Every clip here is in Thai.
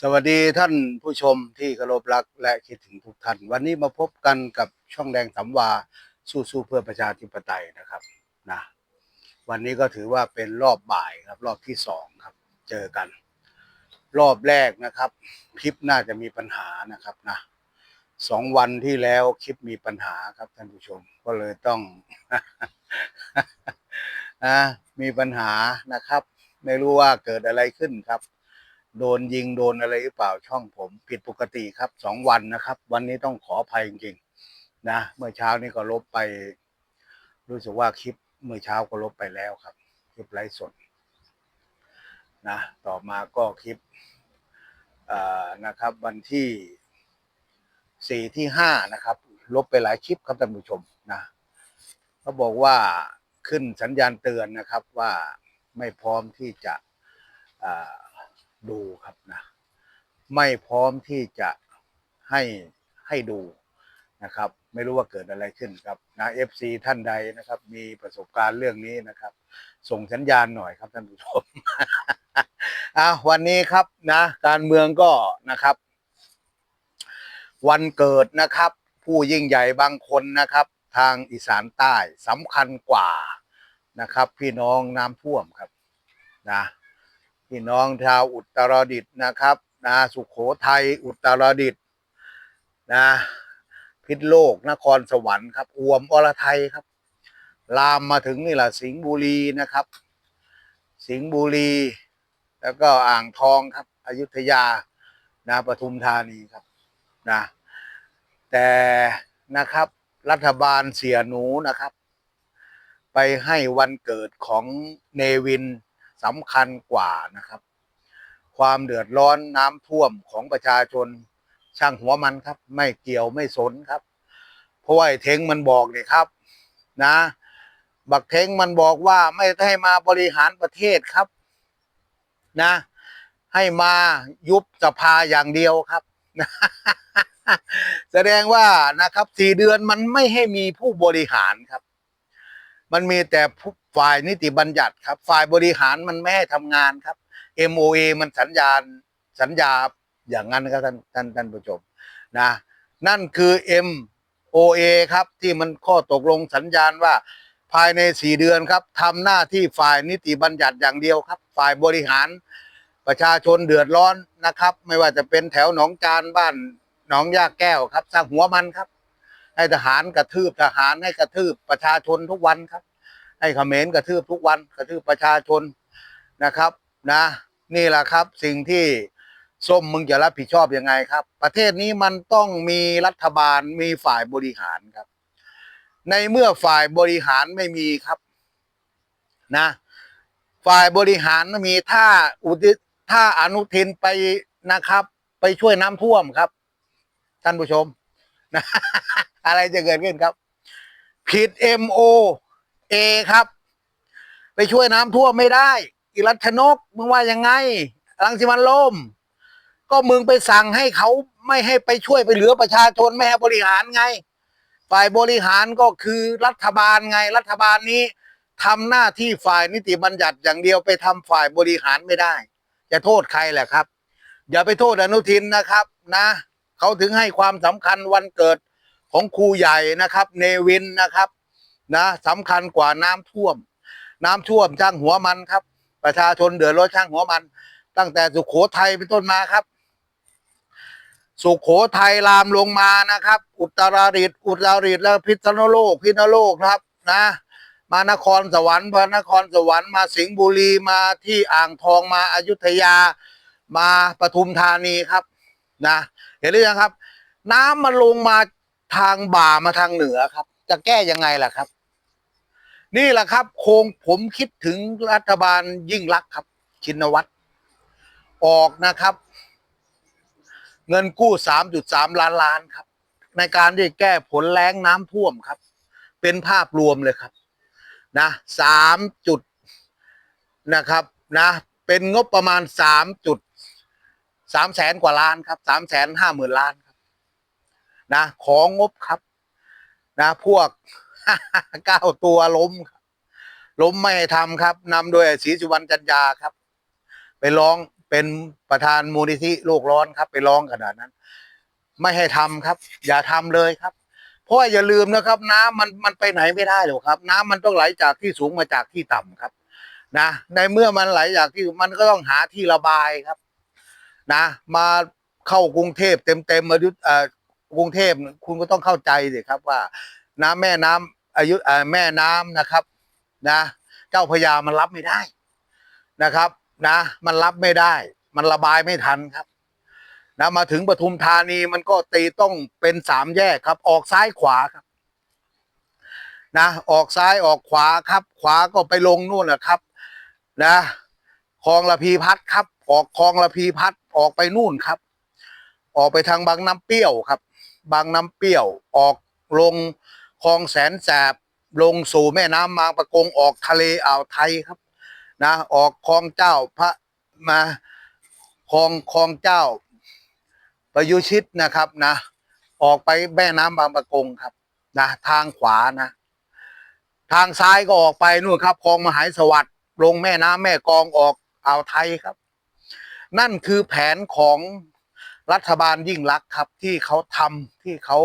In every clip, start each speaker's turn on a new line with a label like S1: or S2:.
S1: สวัสดีท่านผู้ชมที่เคารพรักและคิดถึงทุกท่าน วันนี้มาพบกันกับช่องแดงสำวาสู้ๆเพื่อประชาธิปไตยนะครับนะวันนี้ก็ถือว่าเป็นรอบบ่ายครับ รอบที่สองครับ เจอกัน รอบแรกนะครับ คลิปน่าจะมีปัญหานะครับนะสองวันที่แล้วคลิปมีปัญหาครับท่านผู้ชมก็เลยต้องนะมีปัญหานะครับ ไม่รู้ว่าเกิดอะไรขึ้นครับ โดนยิงโดนอะไรหรือเปล่าช่องผมผิดปกติครับสองวันนะครับ วันนี้ต้องขออภัยจริงๆนะเมื่อเช้านี้ก็ลบไป รู้สึกว่าคลิปเมื่อเช้าก็ลบไปแล้วครับ คลิปไลฟ์สดนะต่อมาก็คลิปนะครับวันที่สี่ที่ห้านะครับ ลบไปหลายคลิปครับท่านผู้ชมนะเขาบอกว่าขึ้นสัญญาณเตือนนะครับว่าไม่พร้อมที่จะ ดูครับนะ ไม่พร้อมที่จะให้ให้ดูนะครับ ไม่รู้ว่าเกิดอะไรขึ้นครับนะเอฟซีท่านใดนะครับ มีประสบการณ์เรื่องนี้นะครับ ส่งสัญญาณหน่อยครับท่านผู้ชมอะวันนี้ครับนะ การเมืองก็นะครับ วันเกิดนะครับ ผู้ยิ่งใหญ่บางคนนะครับ ทางอีสานใต้สำคัญกว่านะครับ พี่น้องน้ำท่วมครับนะ พี่น้องชาวอุตรดิตถ์นะครับนะสุขโขทัยอุตรดิตถ์นะพิษโลกนครสวรรค์ครับอวมอรไทยครับ ลามมาถึงนี่แหละสิงห์บุรีนะครับ สิงห์บุรี แล้วก็อ่างทองครับอยุธยานะปทุมธานีครับนะแต่นะครับรัฐบาลเสียหนูนะครับ ไปให้วันเกิดของเนวิน สำคัญกว่านะครับ ความเดือดร้อนน้ำท่วมของประชาชนช่างหัวมันครับ ไม่เกี่ยวไม่สนครับ เพราะว่าไอ้เทงมันบอกเนี่ยครับ นะ บักเทงมันบอกว่าไม่ให้มาบริหารประเทศครับ นะ ให้มายุบสภาอย่างเดียวครับแสดงว่านะครับสี่เดือนมันไม่ให้มีผู้บริหารครับ มันมีแต่ฝ่ายนิติบัญญัติครับ ฝ่ายบริหารมันไม่ให้ทำงานครับ MOA มันสัญญาณสัญญาอย่างนั้นครับท่านท่านท่านผู้ชมนะนั่นคือ MOA ครับที่มันข้อตกลงสัญญาณว่าภายในสี่เดือนครับทำหน้าที่ฝ่ายนิติบัญญัติอย่างเดียวครับ ฝ่ายบริหารประชาชนเดือดร้อนนะครับ ไม่ว่าจะเป็นแถวหนองจานบ้านหนองยาแก้วครับสร้างหัวมันครับ ให้ทหารกระทืบทหารให้กระทืบประชาชนทุกวันครับ ให้เขมรกระทืบทุกวัน กระทืบประชาชนนะครับนะ นี่แหละครับสิ่งที่ส้มมึงจะรับผิดชอบยังไงครับ ประเทศนี้มันต้องมีรัฐบาลมีฝ่ายบริหารครับ ในเมื่อฝ่ายบริหารไม่มีครับนะ ฝ่ายบริหารมีถ้าอุทิถ้าอนุทินไปนะครับ ไปช่วยน้ำท่วมครับ ท่านผู้ชม นะอะไรจะเกิดขึ้นครับ ผิด MO A ครับ ไปช่วยน้ำท่วมไม่ได้ อิรัชนกมึงว่ายังไงรังสิมันล่ม ก็มึงไปสั่งให้เขาไม่ให้ไปช่วยไปเหลือประชาชนไม่ให้บริหารไง ฝ่ายบริหารก็คือรัฐบาลไง รัฐบาลนี้ทำหน้าที่ฝ่ายนิติบัญญัติอย่างเดียวไปทำฝ่ายบริหารไม่ได้ จะโทษใครแหละครับ อย่าไปโทษอนุทินนะครับนะ เขาถึงให้ความสำคัญวันเกิดของครูใหญ่นะครับ เนวินนะครับนะสำคัญกว่าน้ำท่วม น้ำท่วมช่างหัวมันครับ ประชาชนเดือดร้อนช่างหัวมัน ตั้งแต่สุขโขทัยเป็นต้นมาครับ สุขโขทัยลามลงมานะครับ อุตรดิตถ์อุตรดิตถ์แล้วพิษณุโลกพิษณุโลกครับนะมานครสวรรค์พระนครสวรรค์มาสิงห์บุรีมาที่อ่างทองมาอายุทยา มาปทุมธานีครับ นะ เห็นหรือยังครับ น้ำมันลงมาทางบ่ามาทางเหนือครับ จะแก้ยังไงล่ะครับ นี่แหละครับ โคงผมคิดถึงรัฐบาลยิ่งรักครับ ชินวัตรออกนะครับ เงินกู้ 3.3 ล้านล้านครับ ในการที่แก้ผลแล้งน้ำท่วมครับ เป็นภาพรวมเลยครับ นะสามจุดนะครับนะ เป็นงบประมาณสามจุด สามแสนกว่าล้านครับสามแสนห้าหมื่นล้านครับนะของงบครับ นะพวกเก้าตัวล้มครับล้มไม่ให้ทำครับนำโดยศรีสุวรรณจันยาครับ ไปร้องเป็นประธานมูลนิธิโลกร้อนครับ ไปร้องขนาดนั้น ไม่ให้ทำครับ อย่าทำเลยครับ เพราะอย่าลืมนะครับ น้ำมันมันไปไหนไม่ได้หรอกครับ น้ำมันต้องไหลจากที่สูงมาจากที่ต่ำครับ นะในเมื่อมันไหลจากที่มันก็ต้องหาที่ระบายครับ นะ มาเข้ากรุงเทพเต็มเต็มๆมายุเอ่อกรุงเทพคุณก็ต้องเข้าใจสิครับว่า น้ำแม่น้ำอายุเอ่อแม่น้ำนะครับ นะ เจ้าพระยามันรับไม่ได้นะครับ นะ มันรับไม่ได้ มันระบายไม่ทันครับนะมาถึงปทุมธานีมันก็ตีต้องเป็นสามแยกครับ ออกซ้ายขวาครับ นะออกซ้ายออกขวาครับ ขวาก็ไปลงนู่นแหละครับ นะคลองระพีพัฒน์ครับ ออกคลองระพีพัฒน์ ออกไปนู่นครับ ออกไปทางบางน้ำเปรี้ยวครับ บางน้ำเปรี้ยวออกลงคลองแสนแสบลงสู่แม่น้ำบางประกงออกทะเลอ่าวไทยครับนะออกคลองเจ้าพระมาคลองคลองเจ้า ประยุชิตนะครับนะ ออกไปแม่น้ำบางประกงครับนะทางขวานะ ทางซ้ายก็ออกไปนู่นครับคลองมหาสวัสดิ์ลงแม่น้ำแม่กองออกอ่าวไทยครับ นั่นคือแผนของรัฐบาลยิ่งรักษณ์ครับที่เขาทำที่เขา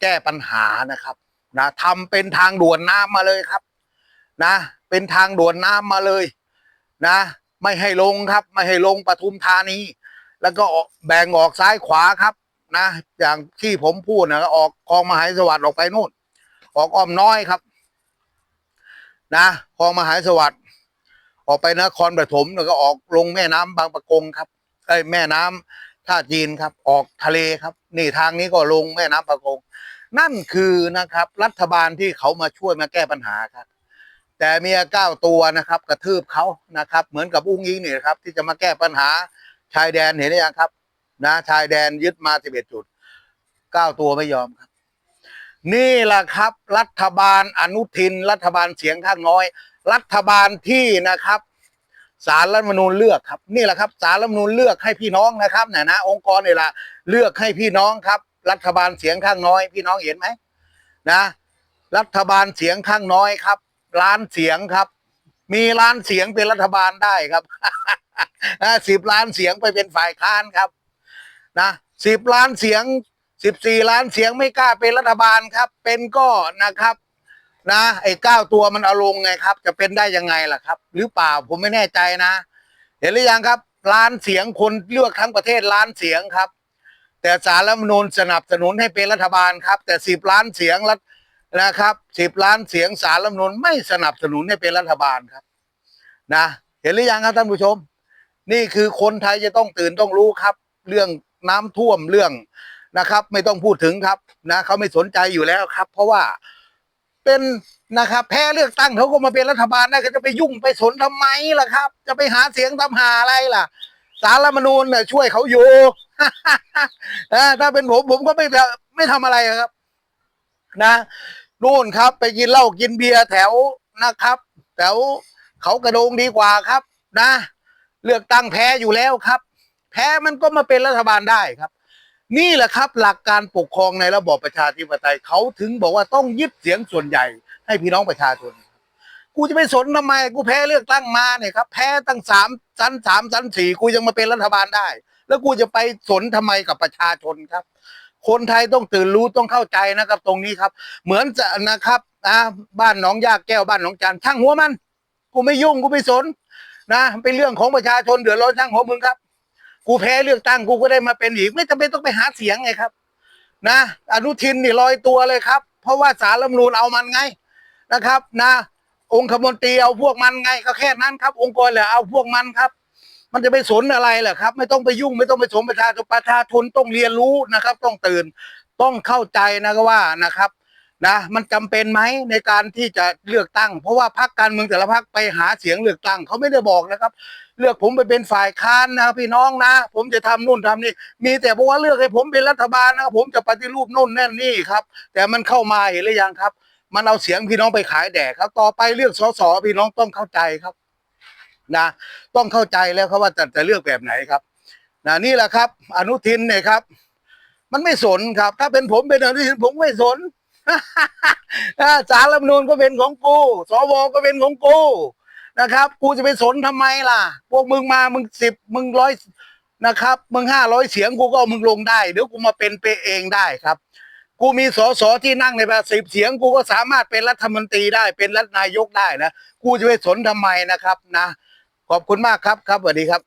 S1: แก้ปัญหานะครับนะทำเป็นทางด่วนน้ำมาเลยครับ นะ เป็นทางด่วนน้ำมาเลย นะ ไม่ให้ลงครับ ไม่ให้ลงปทุมธานี แล้วก็ออกแบ่งออกซ้ายขวาครับ นะ อย่างที่ผมพูดนะออกคลองมหาสวัสดิ์ออกไปนู่น ออกอ้อมน้อยครับ นะคลองมหาสวัสดิ์ ออกไปนครปฐมแล้วก็ออกลงแม่น้ำบางปะกงครับเอ้แม่น้ำท่าจีนครับ ออกทะเลครับ นี่ทางนี้ก็ลงแม่น้ำปะกง นั่นคือนะครับ รัฐบาลที่เขามาช่วยมาแก้ปัญหาครับ แต่เมียเก้าตัวนะครับ กระทืบเขานะครับ เหมือนกับอุ้งยิงนี่นครับ ที่จะมาแก้ปัญหาชายแดนเห็นหรือยังครับ นะชายแดนยึดมาสิบเอ็ดจุดเก้าตัวไม่ยอมครับ นี่แหละครับ รัฐบาลอนุทิน รัฐบาลเสียงข้างน้อย รัฐบาลที่นะครับสารรัฐมนูญเลือกครับ นี่แหละครับสารรัฐมนูญเลือกให้พี่น้องนะครับนี่ยนะองค์กรนี่แหละเลือกให้พี่น้องครับ รัฐบาลเสียงข้างน้อย พี่น้องเห็นไหมนะ รัฐบาลเสียงข้างน้อยครับล้านเสียงครับ มีล้านเสียงเป็นรัฐบาลได้ครับสิบล้านเสียงไปเป็นฝ่ายค้านครับนะสิบล้านเสียงสิบสี่ล้านเสียงไม่กล้าเป็นรัฐบาลครับ เป็นก็นะครับ นะไอ้เก้าตัวมันเอาลงไงครับ จะเป็นได้ยังไงล่ะครับ หรือเปล่าผมไม่แน่ใจนะ เห็นหรือยังครับล้านเสียงคนเลือกทั้งประเทศล้านเสียงครับ แต่สารรัฐมนูญสนับสนุนให้เป็นรัฐบาลครับ แต่สิบล้านเสียงรัฐนะครับสิบล้านเสียงสารรัฐมนูญไม่สนับสนุนให้เป็นรัฐบาลครับ นะ เห็นหรือยังครับท่านผู้ชม นี่คือคนไทยจะต้องตื่นต้องรู้ครับ เรื่องน้ำท่วมเรื่องนะครับ ไม่ต้องพูดถึงครับนะเขาไม่สนใจอยู่แล้วครับ เพราะว่า เป็นนะครับ แพ้เลือกตั้งเขาก็มาเป็นรัฐบาลได้ก็จะไปยุ่งไปสนทำไมล่ะครับ จะไปหาเสียงทำหาอะไรล่ะสารรัฐมนูญเนี่ยช่วยเขาอยู่ถ้าเป็นผมผมก็ไม่ไม่ทำอะไรครับ นะนู่นครับ ไปกินเหล้ากินเบียร์แถวนะครับแถวเขากระโดงดีกว่าครับ นะ เลือกตั้งแพ้อยู่แล้วครับ แพ้มันก็มาเป็นรัฐบาลได้ครับ นี่แหละครับหลักการปกครองในระบอบประชาธิปไตยเขาถึงบอกว่าต้องยึดเสียงส่วนใหญ่ให้พี่น้องประชาชน กูจะไปสนทำไมกูแพ้เลือกตั้งมาเนี่ยครับแพ้ตั้งสามชั้นสามชั้นสี่กูยังมาเป็นรัฐบาลได้ แล้วกูจะไปสนทำไมกับประชาชนครับ คนไทยต้องตื่นรู้ต้องเข้าใจนะครับ ตรงนี้ครับ เหมือนจะนะครับนะบ้านหนองยากแก้วบ้านหนองจันช่างหัวมัน กูไม่ยุ่งกูไม่สนนะเป็นเรื่องของประชาชนเดือดร้อนช่างหัวมึงครับ กูแพ้เลือกตั้งกูก็ได้มาเป็นอีก ไม่จำเป็นต้องไปหาเสียงไงครับ นะอนุทินนี่ลอยตัวเลยครับ เพราะว่าสารรัฐมนูญเอามันไงนะครับ นะ องคมนตรีเอาพวกมันไง ก็แค่นั้นครับ องค์กรแหละเอาพวกมันครับ มันจะไปสนอะไรเหรอครับ ไม่ต้องไปยุ่งไม่ต้องไปสนประชาชนประชาชนต้องเรียนรู้นะครับ ต้องตื่นต้องเข้าใจนะก็ว่านะครับนะมันจำเป็นไหมในการที่จะเลือกตั้ง เพราะว่าพรรคการเมืองแต่ละพรรคไปหาเสียงเลือกตั้งเขาไม่ได้บอกนะครับ เลือกผมไปเป็นฝ่ายค้านนะพี่น้องนะ ผมจะทำนู่นทำนี่ มีแต่บอกว่าเลือกให้ผมเป็นรัฐบาลนะผมจะปฏิรูปนู่นแน่นนี่ครับ แต่มันเข้ามาเห็นหรือยังครับ มันเอาเสียงพี่น้องไปขายแดกครับ ต่อไปเลือกสสพี่น้องต้องเข้าใจครับนะต้องเข้าใจแล้วครับว่าจะจะเลือกแบบไหนครับนะนี่แหละครับ อนุทินเนี่ยครับ มันไม่สนครับ ถ้าเป็นผมเป็นอนุทินผมไม่สนอ่าสารรัฐมนูญก็เป็นของกู สวก็เป็นของกู นะครับ กูจะไปสนทำไมล่ะ พวกมึงมามึงสิบมึงร้อยนะครับ มึงห้าร้อยเสียงกูก็เอามึงลงได้เดี๋ยวกูมาเป็นเปเองได้ครับ กูมีสสที่นั่งในแบบสิบเสียงกูก็สามารถเป็นรัฐมนตรีได้เป็นรัฐนายกได้นะกูจะไปสนทำไมนะครับนะ ขอบคุณมากครับครับสวัสดีครับ